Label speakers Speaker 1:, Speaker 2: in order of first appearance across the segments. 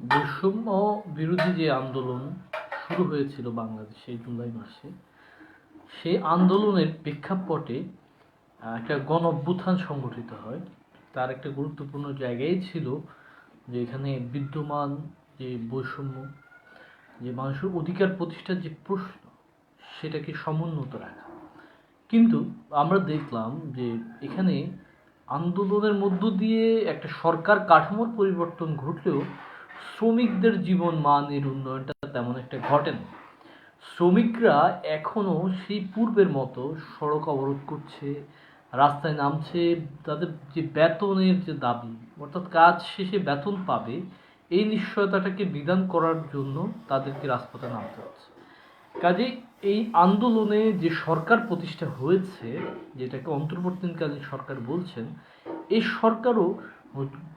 Speaker 1: বৈষম্য বিরোধী যে আন্দোলন শুরু হয়েছিল বাংলাদেশে জুলাই মাসে, সেই আন্দোলনের প্রেক্ষাপটে একটা গণ অভ্যুত্থান সংগঠিত হয়। তার একটা গুরুত্বপূর্ণ জায়গায় ছিল যে এখানে বিদ্যমান যে বৈষম্য, যে মানুষের অধিকার প্রতিষ্ঠার যে প্রশ্ন, সেটাকে সমুন্নত রাখা। কিন্তু আমরা দেখলাম যে এখানে আন্দোলনের মধ্য দিয়ে একটা সরকার কাঠামোর পরিবর্তন ঘটলেও শ্রমিকদের জীবন মানের উন্নয়নটা তেমন একটা ঘটেনি শ্রমিকরা এখনও সেই পূর্বের মতো সড়ক অবরোধ করছে, রাস্তায় নামছে, তাদের যে বেতনের যে দাবি, অর্থাৎ কাজ শেষে বেতন পাবে, এই নিশ্চয়তাটাকে বিধান করার জন্য তাদেরকে রাজপথে নামতে হচ্ছে। কাজে এই আন্দোলনে যে সরকার প্রতিষ্ঠা হয়েছে, যেটাকে অন্তর্বর্তীকালীন সরকার বলছেন, এই সরকারও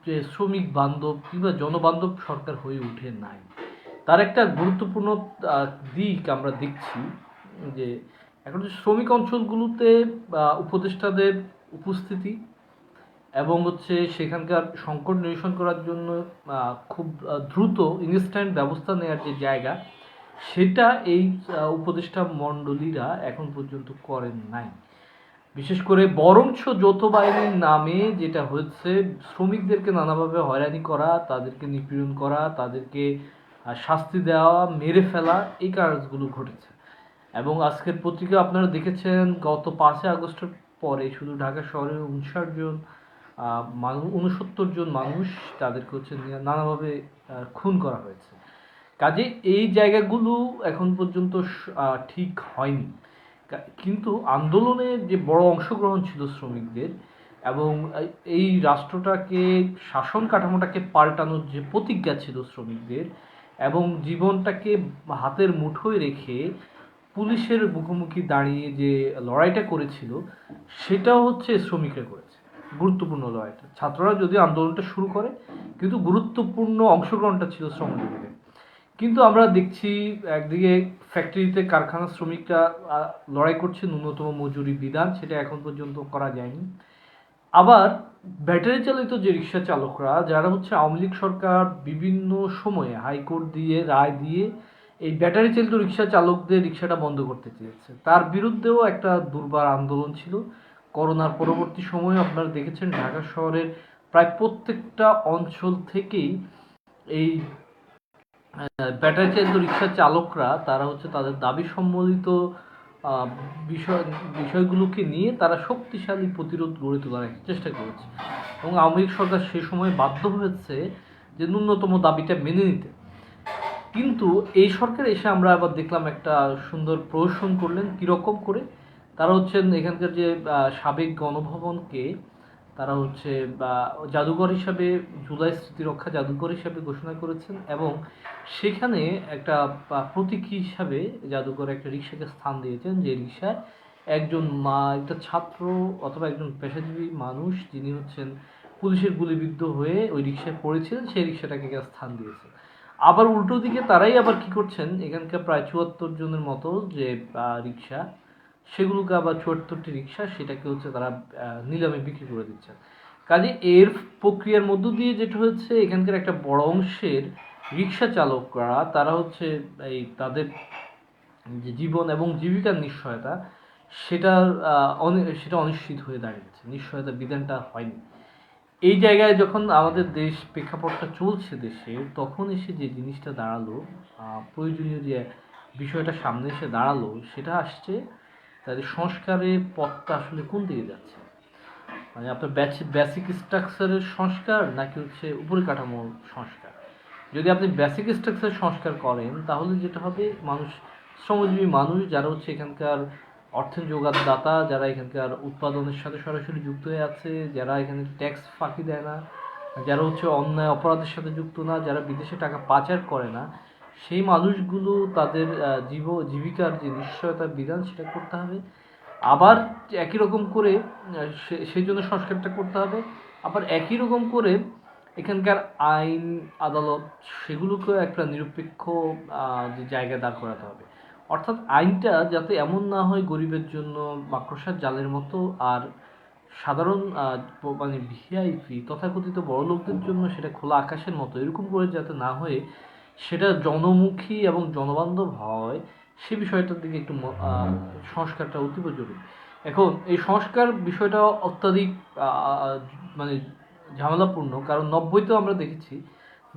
Speaker 1: যে শ্রমিক বান্ধব কিংবা জনবান্ধব সরকার হয়ে উঠে নাই। তার একটা গুরুত্বপূর্ণ দিক আমরা দেখছি যে এখন যে শ্রমিক অঞ্চলগুলোতে উপদেষ্টাদের উপস্থিতি এবং হচ্ছে সেখানকার সংকট নিরসন করার জন্য খুব দ্রুত ইনস্ট্যান্ট ব্যবস্থা নেওয়ার যে জায়গা, সেটা এই উপদেষ্টা মণ্ডলীরা এখন পর্যন্ত করেন নাই। বিশেষ করে বরঞ্চ যৌথ বাহিনীর নামে যেটা হচ্ছে, শ্রমিকদেরকে নানাভাবে হয়রানি করা, তাদেরকে নিপীড়ন করা, তাদেরকে শাস্তি দেওয়া, মেরে ফেলা এই কাজগুলো ঘটেছে। এবং আজকের পত্রিকা আপনারা দেখেছেন, গত পাঁচই আগস্টের পরে শুধু ঢাকা শহরে উনষাট জন মানুষ উনসত্তর জন মানুষ তাদেরকে হচ্ছে নানাভাবে খুন করা হয়েছে। কাজে এই জায়গাগুলো এখন পর্যন্ত ঠিক হয়নি। কিন্তু আন্দোলনে যে বড় অংশগ্রহণ ছিল শ্রমিকদের এবং এই- রাষ্ট্রটাকে, শাসন কাঠামোটাকে পাল্টানোর যে প্রতিজ্ঞা ছিল শ্রমিকদের এবং জীবনটাকে হাতের মুঠোয় রেখে পুলিশের মুখোমুখি দাঁড়িয়ে যে লড়াইটা করেছিল, সেটাও হচ্ছে শ্রমিকরা করেছে। গুরুত্বপূর্ণ লড়াইটা। ছাত্ররা যদি আন্দোলনটা শুরু করে, কিন্তু গুরুত্বপূর্ণ অংশগ্রহণটা ছিল শ্রমজীবীদের। কিন্তু আমরা দেখছি একদিকে ফ্যাক্টরিতে কারখানা শ্রমিকরা লড়াই করছে ন্যূনতম মজুরি বিধান, সেটা এখন পর্যন্ত করা যায়নি। আবার ব্যাটারি চালিত যে রিক্সা চালকরা, যারা হচ্ছে আওয়ামী লীগ সরকার বিভিন্ন সময়ে হাইকোর্ট দিয়ে, রায় দিয়ে এই ব্যাটারি চালিত রিক্সা চালকদের রিক্সাটা বন্ধ করতে চেয়েছে। তার বিরুদ্ধেও একটা দুর্বার আন্দোলন ছিল। করোনার পরবর্তী সময়ে আপনারা দেখেছেন ঢাকা শহরের প্রায় প্রত্যেকটা অঞ্চল থেকেই এই ব্যাটারি চালিত রিক্সা চালকরা, তারা হচ্ছে তাদের দাবি সম্বলিত বিষয়, বিষয়গুলোকে নিয়ে তারা শক্তিশালী প্রতিরোধ গড়ে তোলার একটা চেষ্টা করেছে। এবং আওয়ামী লীগ সরকার সে সময় বাধ্য হয়েছে যে ন্যূনতম দাবিটা মেনে নিতে। কিন্তু এই সরকার এসে আমরা আবার দেখলাম একটা সুন্দর প্রদর্শন করলেন। কীরকম করে? তারা হচ্ছেন এখানকার যে সাবেক গণভবনকে তারা হচ্ছে, বা জাদুঘর হিসাবে, জুলাই স্মৃতিরক্ষা জাদুঘর হিসাবে ঘোষণা করেছেন এবং সেখানে একটা প্রতীক হিসাবে জাদুঘর একটা রিক্সাকে স্থান দিয়েছেন, যে রিক্সায় একজন মা, একটা ছাত্র অথবা একজন পেশাজীবী মানুষ যিনি হচ্ছেন পুলিশের গুলিবিদ্ধ হয়ে ওই রিক্সায় পড়েছিলেন, সেই রিক্সাটাকে স্থান দিয়েছে। আবার উল্টো দিকে তারাই আবার কি করছেন, এখানকার প্রায় চুয়াত্তর জনের মতো যে রিক্সা সেগুলোকে আবার চুয়াত্তরটি রিক্সা সেটাকে হচ্ছে তারা নিলামে বিক্রি করে দিচ্ছেন কাজে এর প্রক্রিয়ার মধ্য দিয়ে যেটা হচ্ছে, এখানকার একটা বড় অংশের রিক্সা চালকরা, তারা হচ্ছে এই তাদের যে জীবন এবং জীবিকার নিশ্চয়তা সেটা সেটা অনিশ্চিত হয়ে দাঁড়িয়েছে। নিশ্চয়তা বিধানটা হয়নি। এই জায়গায় যখন আমাদের দেশ প্রেক্ষাপটটা চলছে দেশে, তখন এসে যে জিনিসটা দাঁড়াল প্রয়োজনীয় যে বিষয়টা সামনে এসে দাঁড়াল, সেটা আসছে তাদের সংস্কারের পথটা আসলে কোন দিকে যাচ্ছে? মানে আপনার বেসিক স্ট্রাকচারের সংস্কার নাকি হচ্ছে উপরিকাঠামোর সংস্কার? যদি আপনি বেসিক স্ট্রাকচার সংস্কার করেন, তাহলে যেটা হবে মানুষ, শ্রমজীবী মানুষ যারা হচ্ছে এখানকার অর্থের যোগানদাতা, যারা এখানকার উৎপাদনের সাথে সরাসরি যুক্ত হয়ে আছে, যারা এখানে ট্যাক্স ফাঁকি দেয় না, যারা হচ্ছে অন্যায় অপরাধের সাথে যুক্ত না, যারা বিদেশে টাকা পাচার করে না সেই মানুষগুলো তাদের জীব, জীবিকার যে নিশ্চয়তার বিধান সেটা করতে হবে। আবার একই রকম করে সেই জন্য সংস্কারটা করতে হবে। আবার একই রকম করে এখানকার আইন, আদালত সেগুলোকেও একটা নিরপেক্ষ যে জায়গায় দাঁড় করাতে হবে। অর্থাৎ আইনটা যাতে এমন না হয় গরিবের জন্য মাকড়সার জালের মতো আর সাধারণ মানে ভিআইপি তথাকথিত বড় লোকদের জন্য সেটা খোলা আকাশের মতো, এরকম করে যাতে না হয়ে সেটা জনমুখী এবং জনবান্ধব হয়, সে বিষয়টার দিকে একটু সংস্কারটা অতীব জরুরি। এখন এই সংস্কার বিষয়টা অত্যাধিক মানে ঝামেলাপূর্ণ, কারণ নব্বইতেও আমরা দেখেছি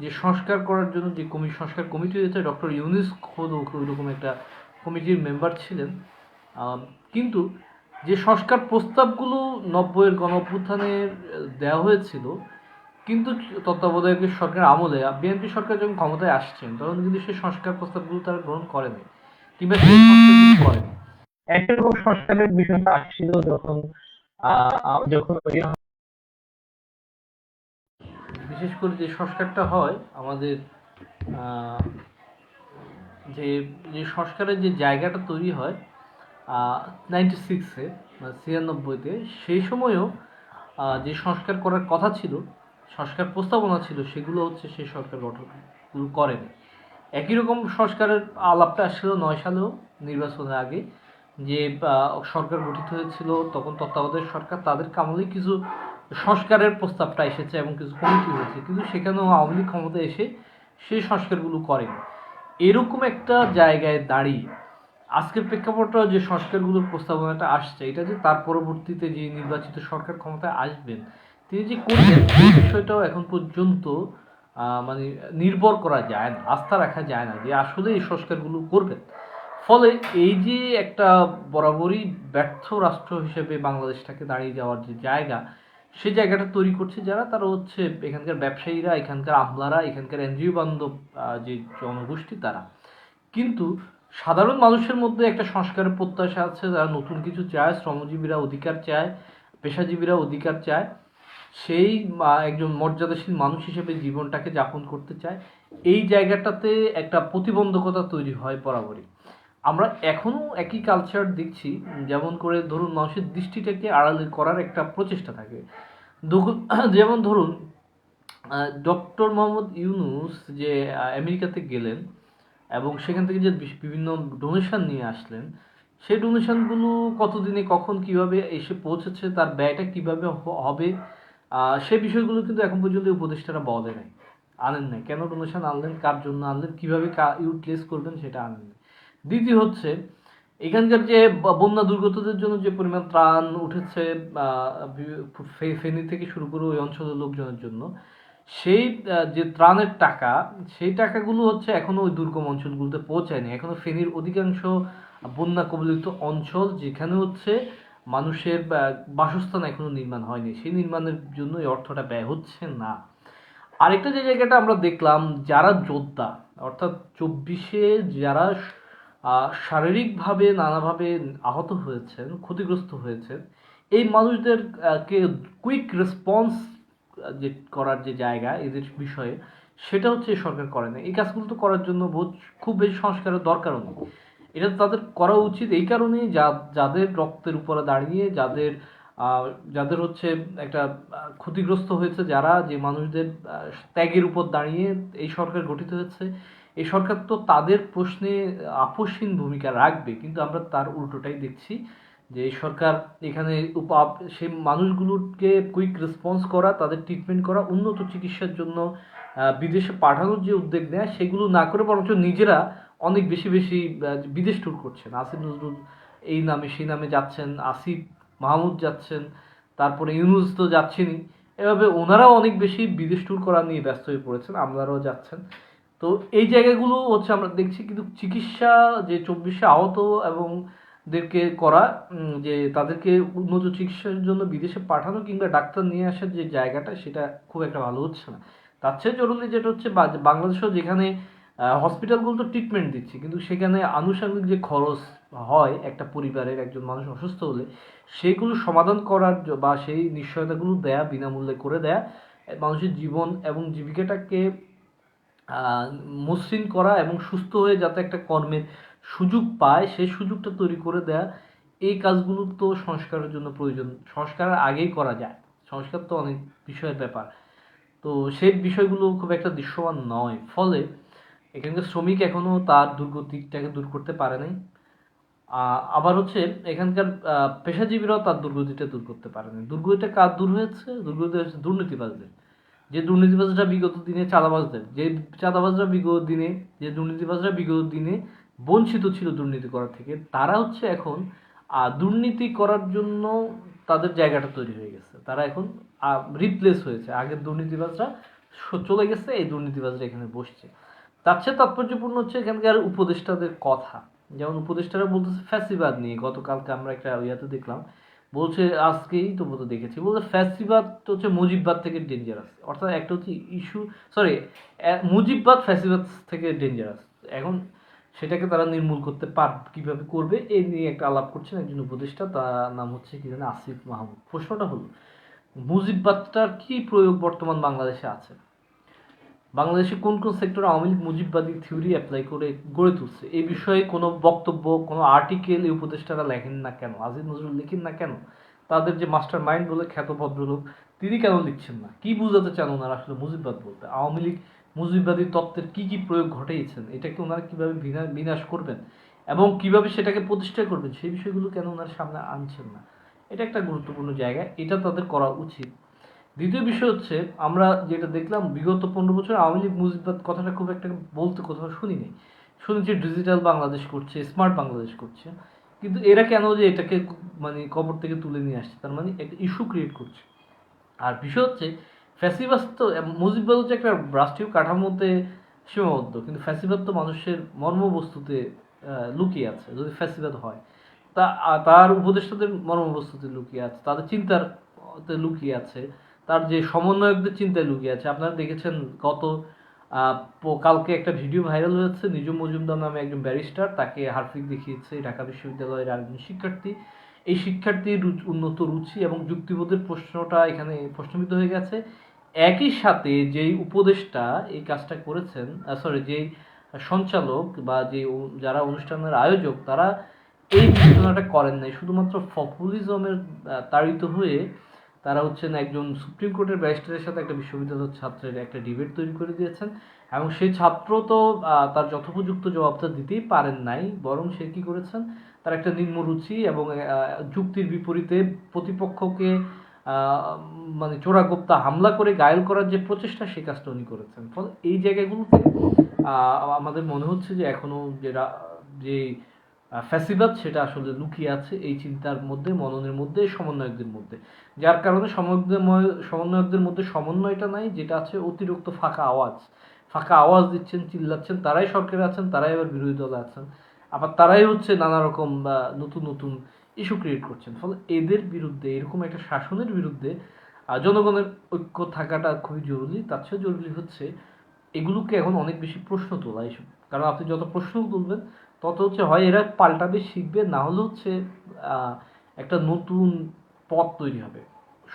Speaker 1: যে সংস্কার করার জন্য যে কমি, সংস্কার কমিটি হয়েছে, ডক্টর ইউনিস খোদ ওইরকম একটা কমিটির মেম্বার ছিলেন। কিন্তু যে সংস্কার প্রস্তাবগুলো নব্বইয়ের গণ অভ্যুত্থানে দেওয়া হয়েছিল কিন্তু তত্ত্বাবধায়ক সরকার আমলে বিএনপি সরকার যখন ক্ষমতায় আসছেন তখন কিন্তু সেই সংস্কার প্রস্তাবগুলো তারা গ্রহণ করেনি কিংবা সেই সংস্কারগুলো করেনি। একরকম সংস্কারের বিষয়টা আসছিল যখন যখন বিশেষ করে যে সংস্কারটা হয় আমাদের যে যে সংস্কারের যে জায়গাটা তৈরি হয় নাইনটি সিক্সে মানে ছিয়ানব্বইতে সেই সময়ও যে সংস্কার করার কথা ছিল সংস্কার প্রস্তাবনা ছিল, সেগুলো হচ্ছে সেই সরকার গঠনগুলো করেনি। একই রকম সংস্কারের আলাপটা আসছিল নয় সালেও নির্বাচনের আগে, যে সরকার গঠিত হয়েছিল, তখন তত্ত্বাবধায়ক সরকার, তাদের কামলেই কিছু সংস্কারের প্রস্তাবটা এসেছে এবং কিছু কমিটি হয়েছে। কিন্তু সেখানেও আওয়ামী লীগ ক্ষমতা এসে সেই সংস্কারগুলো করেন। এরকম একটা জায়গায় দাঁড়িয়ে আজকের প্রেক্ষাপটে যে সংস্কারগুলোর প্রস্তাবনাটা আসছে, এটা যে তার পরবর্তীতে যে নির্বাচিত সরকার ক্ষমতায় আসবেন তিনি যে করবেন এই বিষয়টাও এখন পর্যন্ত মানে নির্ভর করা যায় না, আস্থা রাখা যায় না যে আসলে এই সংস্কারগুলো করবেন। ফলে এই যে একটা বরাবরই ব্যর্থ রাষ্ট্র হিসেবে বাংলাদেশটাকে দাঁড়িয়ে যাওয়ার যে জায়গা, সে জায়গাটা তৈরি করছে যারা, তারা হচ্ছে এখানকার ব্যবসায়ীরা, এখানকার আমলারা, এখানকার এনজিও বান্ধব যে জনগোষ্ঠী তারা। কিন্তু সাধারণ মানুষের মধ্যে একটা সংস্কারের প্রত্যাশা আছে যারা নতুন কিছু চায়, শ্রমজীবীরা অধিকার চায়, পেশাজীবীরা অধিকার চায়। সেই একজন মর্যাদাশীল মানুষ হিসেবে জীবনটাকে যাপন করতে চায়, এই জায়গাটাতে একটা প্রতিবন্ধকতা তৈরি হয় বরাবরই। আমরা এখনও একই কালচার দেখছি, যেমন করে ধরুন মানুষের দৃষ্টিটাকে আড়াল করার একটা প্রচেষ্টা থাকে। যেমন ধরুন ডক্টর মোহাম্মদ ইউনুস যে আমেরিকাতে গেলেন এবং সেখান থেকে যে বিভিন্ন ডোনেশন নিয়ে আসলেন, সেই ডোনেশনগুলো কতদিনে কখন কীভাবে এসে পৌঁছেছে, তার ব্যয়টা কীভাবে হবে আহ, সে বিষয়গুলো কিন্তু এখন পর্যন্ত উপদেষ্টারা বলে নাই আনেন নাই। কেন ডোনেশন আনলেন কার জন্য আনলেন কীভাবে ইউটিলাইজ করবেন সেটা আনেন নাই। দ্বিতীয় হচ্ছে এখানকার যে বন্যা দুর্গতদের জন্য যে পরিমাণ ত্রাণ উঠেছে ফেনী থেকে শুরু করে ওই অঞ্চলের লোকজনের জন্য সেই যে ত্রাণের টাকা সেই টাকাগুলো হচ্ছে এখনও ওই দুর্গম অঞ্চলগুলোতে পৌঁছায়নি। এখনও ফেনীর অধিকাংশ বন্যা কবলিত অঞ্চল যেখানে হচ্ছে মানুষের বাসস্থান এখনও নির্মাণ হয়নি। সেই নির্মাণের জন্য এই অর্থটা ব্যয় হচ্ছে না। আরেকটা যে জায়গাটা আমরা দেখলাম, যারা যোদ্ধা, অর্থাৎ চব্বিশে যারা শারীরিকভাবে নানাভাবে আহত হয়েছেন, ক্ষতিগ্রস্ত হয়েছেন, এই মানুষদেরকে কুইক রেসপন্স যে করার যে জায়গা, এদের বিষয়ে, সেটা হচ্ছে সরকার করে না। এই কাজগুলো তো করার জন্য খুব বেশি সংস্কারের দরকারও নেই। এটা তাদের করা উচিত এই কারণেই যা, যাদের রক্তের উপরে দাঁড়িয়ে, যাদের যাদের হচ্ছে একটা ক্ষতিগ্রস্ত হয়েছে যারা, যে মানুষদের ত্যাগের উপর দাঁড়িয়ে এই সরকার গঠিত হয়েছে, এই সরকার তো তাদের প্রশ্নে আপোষহীন ভূমিকা রাখবে, কিন্তু আমরা তার উল্টোটাই দেখছি যে এই সরকার এখানে সেই মানুষগুলোকে কুইক রেসপন্স করা, তাদের ট্রিটমেন্ট করা, উন্নত চিকিৎসার জন্য বিদেশে পাঠানোর যে উদ্যোগ নেয়, সেগুলো না করে বরঞ্চ নিজেরা অনেক বেশি বেশি বিদেশ ট্যুর করছেন। আসিফ নজরুল এই নামে, সেই নামে যাচ্ছেন। আসিফ মাহমুদ যাচ্ছেন। তারপরে ইউনুস তো যাচ্ছেনই। এভাবে ওনারাও অনেক বেশি বিদেশ ট্যুর করা নিয়ে ব্যস্ত হয়ে পড়েছেন, আমরাও যাচ্ছেন। তো এই জায়গাগুলো হচ্ছে আমরা দেখছি কিন্তু চিকিৎসা যে চব্বিশে আহত এবং দেরকে করা যে তাদেরকে উন্নত চিকিৎসার জন্য বিদেশে পাঠানো কিংবা ডাক্তার নিয়ে আসার যে জায়গাটা, সেটা খুব একটা ভালো হচ্ছে না। তার চেয়ে জরুরি যেটা হচ্ছে বাংলাদেশেও যেখানে হসপিটালগুলো তো ট্রিটমেন্ট দিচ্ছে, কিন্তু সেখানে আনুষঙ্গিক যে খরচ হয় একটা পরিবারের একজন মানুষ অসুস্থ হলে, সেগুলো সমাধান করার বা সেই নিশ্চয়তাগুলো দেয়া, বিনামূল্যে করে দেয়া মানুষের জীবন এবং জীবিকাটাকে মসৃণ করা এবং সুস্থ হয়ে যাতে একটা কর্মের সুযোগ পায়, সেই সুযোগটা তৈরি করে দেয়া, এই কাজগুলো তো সংস্কারের জন্য প্রয়োজন। সংস্কারের আগেই করা যায়। সংস্কার তো অনেক বিষয়ের ব্যাপার। তো সেই বিষয়গুলো খুব একটা দৃশ্যমান নয়। ফলে এখানকার শ্রমিক এখনও তার দুর্গতিটাকে দূর করতে পারে নাই। আবার হচ্ছে এখানকার পেশাজীবীরাও তার দুর্গতিটা দূর করতে পারেনি দুর্গতিটা কার দূর হয়েছে? দুর্গতি হচ্ছে দুর্নীতিবাজদের। যে দুর্নীতিবাজরা বিগত দিনে চাঁদাবাজদের, যে চাঁদাবাজরা বিগত দিনে, যে দুর্নীতিবাজরা বিগত দিনে বঞ্চিত ছিল দুর্নীতি করা থেকে, তারা হচ্ছে এখন দুর্নীতি করার জন্য তাদের জায়গাটা তৈরি হয়ে গেছে। তারা এখন রিপ্লেস হয়েছে। আগের দুর্নীতিবাজরা চলে গেছে, এই দুর্নীতিবাজরা এখানে বসছে। তার চেয়ে তাৎপর্যপূর্ণ হচ্ছে এখানকার উপদেষ্টাদের কথা। যেমন উপদেষ্টারা বলতেছে ফ্যাসিবাদ নিয়ে। গতকালকে আমরা একটা ইয়াতে দেখলাম। বলছে, আজকেই তো বোধহয় দেখেছি। বলছে, ফ্যাসিবাদ তো হচ্ছে মুজিববাদ থেকে ডেঞ্জারাস অর্থাৎ একটা হচ্ছে ইস্যু সরি মুজিববাদ ফ্যাসিবাদ থেকে ডেঞ্জারাস এখন সেটাকে তারা নির্মূল করতে পার, কীভাবে করবে এই নিয়ে একটা আলাপ করছেন একজন উপদেষ্টা। তার নাম হচ্ছে কি জানে, আসিফ মাহমুদ। প্রশ্নটা হলো, মুজিববাদটার কি প্রয়োগ বর্তমান বাংলাদেশে আছে? বাংলাদেশে কোন কোন সেক্টর আওয়ামী লীগ মুজিববাদী থিওরি অ্যাপ্লাই করে, গড়ে তুলছে? এই বিষয়ে কোনো বক্তব্য, কোনো আর্টিকেল এই উপদেষ্টারা লেখেন না কেন? আজিজ নজরুল লিখেন না কেন? তাদের যে মাস্টার মাইন্ড বলে খ্যাত ভদ্রলোক, তিনি কেন লিখছেন না? কি বুঝাতে চান ওনারা আসলে মুজিববাদ বলতে? আওয়ামী লীগ মুজিববাদী তত্ত্বের কি কি প্রয়োগ ঘটিয়েছেন এটাকে ওনারা কীভাবে বিনা- বিনাশ করবেন? এবং কীভাবে সেটাকে প্রতিষ্ঠা করবেন? সেই বিষয়গুলো কেন ওনার সামনে আনছেন না? এটা একটা গুরুত্বপূর্ণ জায়গা, এটা তাদের করা উচিত। দ্বিতীয় বিষয় হচ্ছে, আমরা যেটা দেখলাম, বিগত পনেরো বছর আওয়ামী লীগ মুজিববাদ কথাটা খুব একটা বলতে কোথাও শুনিনি। শুনেছি ডিজিটাল বাংলাদেশ করছে, স্মার্ট বাংলাদেশ করছে। কিন্তু এরা কেন যে এটাকে মানে কবর থেকে তুলে নিয়ে আসছে? তার মানে একটা ইস্যু ক্রিয়েট করছে। আর বিষয় হচ্ছে, ফ্যাসিবাদ তো, মুজিববাদ হচ্ছে একটা রাষ্ট্রীয় কাঠামোতে সীমাবদ্ধ, কিন্তু ফ্যাসিবাদ তো মানুষের মর্মবস্তুতে লুকিয়ে আছে, যদি ফ্যাসিবাদ হয়। তা তার উপদেষ্টাদের মর্মবস্তুতে লুকিয়ে আছে, তাদের চিন্তার লুকিয়ে আছে। তার যে সমন্বয়কদের চিন্তায় লুকিয়ে আছে। আপনারা দেখেছেন গত কালকে একটা ভিডিও ভাইরাল হয়েছে। নিজু মজুমদার নামে একজন ব্যারিস্টার, তাকে হারফিক দেখিয়েছে ঢাকা বিশ্ববিদ্যালয়ের আরেকজন শিক্ষার্থী। এই শিক্ষার্থীর উন্নত রুচি এবং যুক্তিবোধের প্রশ্নটা এখানে প্রশ্নবিদ্ধ হয়ে গেছে। একই সাথে যেই উপদেষ্টা এই কাজটা করেছেন সরি যেই সঞ্চালক বা যে যারা অনুষ্ঠানের আয়োজক, তারা এই বিবেচনাটা করেন নাই। শুধুমাত্র পপুলিজমের তাড়িত হয়ে তারা হচ্ছেন একজন সুপ্রিম কোর্টের ব্যারিস্টারের সাথে একটা বিশ্ববিদ্যালয়ের ছাত্রের একটা ডিবেট তৈরি করে দিয়েছেন। এবং সেই ছাত্র তো তার যথোপযুক্ত জবাবটা দিতেই পারেন নাই, বরং সে কি করেছেন? তার একটা নিম্নরুচি এবং যুক্তির বিপরীতে প্রতিপক্ষকে মানে চোরাগোপ্তা হামলা করে গায়েল করার যে প্রচেষ্টা সেই কাজটা উনি করেছেন। ফলে এই জায়গাগুলোতে আমাদের মনে হচ্ছে যে এখনও যে রা- যে ফ্যাসিবাদ সেটা আসলে লুকিয়ে আছে এই চিন্তার মধ্যে, মননের মধ্যে, সমন্বয়কদের মধ্যে। যার কারণে সমন্বয়কদের ম- সমন্বয়কদের মধ্যে সমন্বয়টা নাই, যেটা আছে অতিরিক্ত ফাঁকা আওয়াজ। ফাঁকা আওয়াজ দিচ্ছেন, চিল্লাচ্ছেন, তারাই সরকারে আছেন, তারাই আবার বিরোধী দলে আছেন। আবার তারাই হচ্ছে নানা রকম নতুন নতুন ইস্যু ক্রিয়েট করছেন। ফলে এদের বিরুদ্ধে, এরকম একটা শাসনের বিরুদ্ধে জনগণের ঐক্য থাকাটা খুবই জরুরি। তার চেয়ে জরুরি হচ্ছে, এগুলোকে এখন অনেক বেশি প্রশ্ন তোলা এইসব। কারণ আপনি যত প্রশ্ন তুলবেন তত হচ্ছে হয় এরা পাল্টাবে, শিখবে, না হলে হচ্ছে একটা নতুন পথ তৈরি হবে।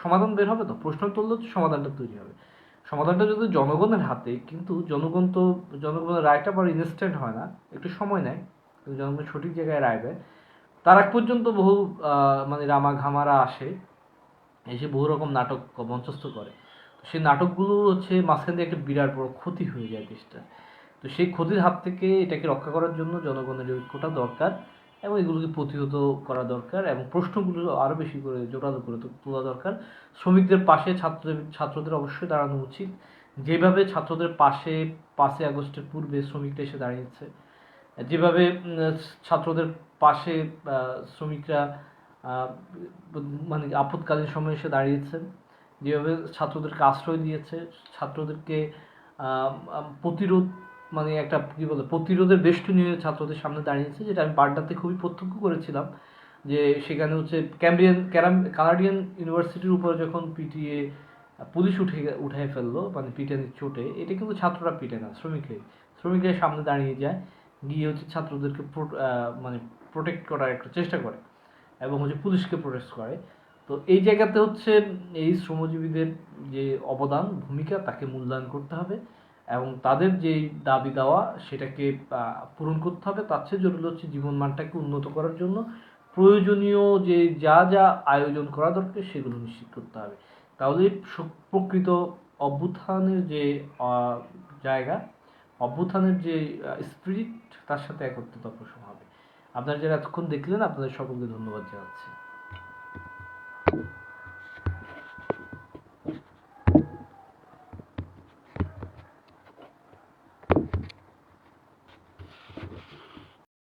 Speaker 1: সমাধান বের হবে তো? প্রশ্ন তুললে হচ্ছে সমাধানটা তৈরি হবে। সমাধানটা যদি জনগণের হাতে, কিন্তু জনগণ তো, জনগণের রায়টা আবার ইনস্ট্যান্ট হয় না, একটু সময় নেয়, কিন্তু জনগণ সঠিক জায়গায় রায় দেয়। তার আগ পর্যন্ত বহু মানে রামা ঘামারা আসে, এসে বহু রকম নাটক মঞ্চস্থ করে। সেই নাটকগুলো হচ্ছে মাঝখান দিয়ে একটা বিরাট বড় ক্ষতি হয়ে যায় দেশটা তো সেই ক্ষতির হাত থেকে এটাকে রক্ষা করার জন্য জনগণের ঐক্যটা দরকার এবং এগুলোকে প্রতিহত করা দরকার এবং প্রশ্নগুলো আরও বেশি করে জোরালো করে তোলা দরকার। শ্রমিকদের পাশে ছাত্রদের ছাত্রদের অবশ্যই দাঁড়ানো উচিত। যেভাবে ছাত্রদের পাশে পাঁচই আগস্টের পূর্বে শ্রমিকরা এসে দাঁড়িয়েছে, যেভাবে ছাত্রদের পাশে শ্রমিকরা মানে আপৎকালীন সময়ে এসে দাঁড়িয়েছেন যেভাবে ছাত্রদেরকে আশ্রয় দিয়েছে, ছাত্রদেরকে প্রতিরোধ মানে একটা কি বলে, প্রতিরোধের বেষ্টনী ছাত্রদের সামনে দাঁড়িয়েছে, যেটা আমি বাড্ডাতে খুবই প্রত্যক্ষ করেছিলাম। যে সেখানে হচ্ছে ক্যাম্বিয়ান ক্যারাম কানাডিয়ান ইউনিভার্সিটির উপরে যখন পিটিএ পুলিশ উঠে উঠাই ফেলল মানে পিটানির চোটে, এটা কিন্তু ছাত্ররা পিটে না, শ্রমিকরাই। শ্রমিকরা সামনে দাঁড়িয়ে যায়, গিয়ে হচ্ছে ছাত্রদেরকে মানে প্রোটেক্ট করার একটা চেষ্টা করে এবং হচ্ছে পুলিশকে প্রোটেক্ট করে। তো এই জায়গাতে হচ্ছে এই শ্রমজীবীদের যে অবদান, ভূমিকা, তাকে মূল্যায়ন করতে হবে। এবং তাদের যে দাবি দেওয়া, সেটাকে পূরণ করতে হবে। তার চেয়ে জরুরি হচ্ছে জীবনমানটাকে উন্নত করার জন্য প্রয়োজনীয় যে যা যা আয়োজন করা দরকার, সেগুলো নিশ্চিত করতে হবে। তাহলে প্রকৃত অভ্যুত্থানের যে জায়গা, অভ্যুত্থানের যে স্পিরিট তার সাথে একত্রিত পোষণ হবে। আপনারা যারা এতক্ষণ দেখলেন, আপনাদের সকলকে ধন্যবাদ জানাচ্ছি।